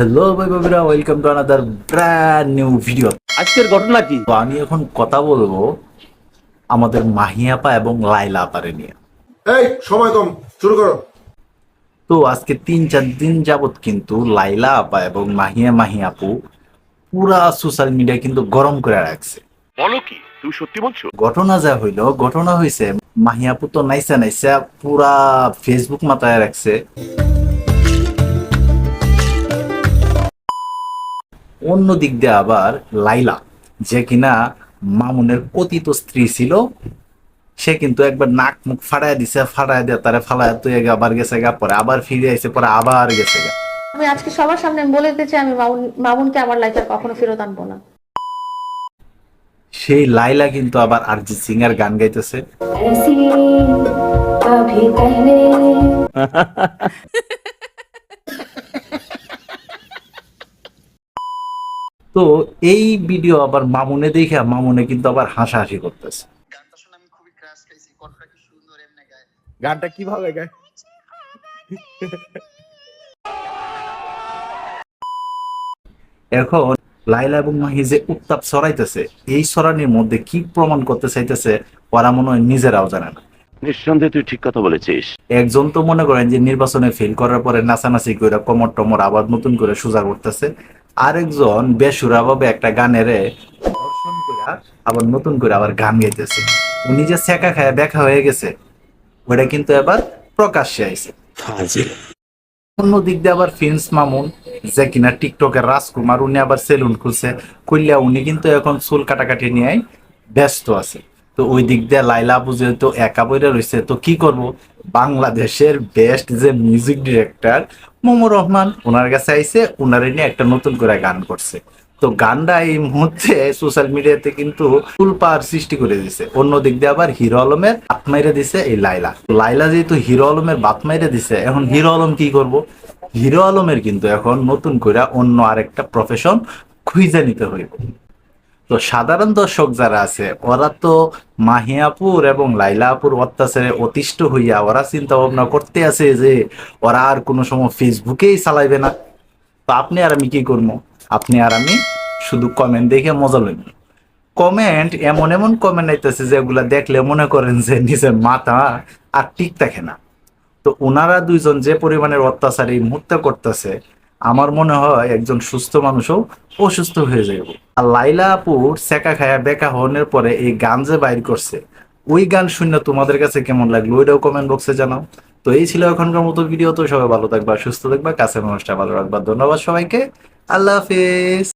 Hello ভাই বাবিরা welcome to another brand new video আজকের ঘটনা কি? তো আমি এখন কথা বলব আমাদের মাহিয়াপা এবং লাইলা আপারে নিয়ে। এই সময় কম শুরু করো। তো আজকে তিন চার দিন যাবত কিন্তু লাইলা আপা এবং মাহিয়া মাহি আপু পুরা সোশ্যাল মিডিয়া কিন্তু গরম করে রাখছে। বলো কি তুমি সত্যি বলছো? ঘটনা যা হইল ঘটনা হয়েছে মাহিয়াপু তো নাইসা নাইসা পুরা ফেসবুক মাথায় রাখছে। অন্য দিক দিয়ে আবার লাইলা যে কিনা মামুনের কথিত স্ত্রী ছিল সে কিন্তু একবার নাক মুখ ফাড়ায় দিছে ফাড়ায় দিয়ে তারে ফালায় তুই আবার গেছে গা পরে আবার ফিরে আইছে পরে আবার গেছে গা। আমি আজকে সবার সামনে আমি বলে দিতে চাই আমি মামুন মামুনকে আমার লাইফে কখনো ফেরত আনব না। সেই লাইলা কিন্তু আবার আরজিৎ সিং এর গান গাইতেছে। তো এই ভিডিও আবার মামুনে দেখে মামুনে কিন্তু আবার হাসাহাসি করতেছে। গানটা শুনে আমি খুবই ক্রাশ খাইছি কণ্ঠটা কি সুন্দর গায়। কীভাবে গায়? এখন লাইলা এবং মাহি যে উত্তাপ ছড়াইতেছে এই ছড়ানির মধ্যে কি প্রমাণ করতে চাইতেছে ওরা মনে হয় নিজেরাও জানে না। নিঃসন্দেহে তুই ঠিক কথা বলেছিস। একজন তো মনে করেন যে নির্বাচনে ফেল করার পরে নাচানাচি করে কমর টমর আবার নতুন করে সোজা করতেছে আরেকজন বেসুরা ভাবে একটা গানের দর্শন করে আবার নতুন করে আবার গান গাইতেছে। উনি যে সেকা খায় দেখা হয়ে গেছে ওটা কিন্তু এবার প্রকাশ্যে আইছে। অন্য দিক দিয়ে আবার ফিন্স মামুন যে কিনা টিকটকের রাজকুমার উনি আবার সেলুন খুলছে কইলা উনি কিন্তু এখন চুল কাটাকাটি নিয়ে ব্যস্ত আছে। তো ওই দিক দিয়ে লাইলা আপু যেহেতু একা বইরে রয়েছে তো কি করব? বাংলাদেশের বেস্ট যে মিউজিক ডিরেক্টর মোমো রহমান, ওনার কাছে আইছে ওনারে নিয়ে একটা নতুন করে গান করছে। তো গানটা এই মুহূর্তে সোশ্যাল মিডিয়াতে কিন্তু ফুলপার সৃষ্টি করে দিছে। অন্য দিক দিয়ে আবার হিরো আলমের বাত মাইরে দিছে এই লাইলা লাইলা যেহেতু হিরো আলমের বাত মাইরে দিছে, এখন হিরো আলম কি করব? হিরো আলমের কিন্তু এখন নতুন করে অন্য আরেকটা প্রফেশন খুঁজে নিতে হইব। তো সাধারণ দর্শক যারা আছে, ওরা তো মাহিয়াপুর এবং লাইলাপুর অত্যাচারে অতিষ্ঠ হইয়া ওরা চিন্তা ভাবনা করতে আছে যে ওরা আর কোনো সময় ফেসবুকেই চালাইবে না। তো আপনি আর আমি কি করব? আপনি আর আমি শুধু কমেন্ট দেখে মজা লইব। কমেন্ট এমন এমন কমেন্ট আইতেছে যেগুলা দেখলে মনে করেন যে নিজের মাথা আর ঠিক থাকে না। তো ওনারা দুইজন যে পরিমাণের অত্যাচার এই মুহূর্তে করতেছে আমার মনে হয় একজন সুস্থ মানুষও অসুস্থ হয়ে যাব আর লাইলা আপুর সেকা খায়া বেকা হওয়ার পরে এই গান যে বাইর করছে, ওই গান শুনে তোমাদের কাছে কেমন লাগল ওইটাও কমেন্ট বক্সে জানাও। তো এই ছিল এখনকার মতো ভিডিও তো সবাই ভালো থাকবা, সুস্থ থাকবা কাছে মানুষটা ভালো রাখবা। ধন্যবাদ সবাইকে। আল্লাহ হাফিজ।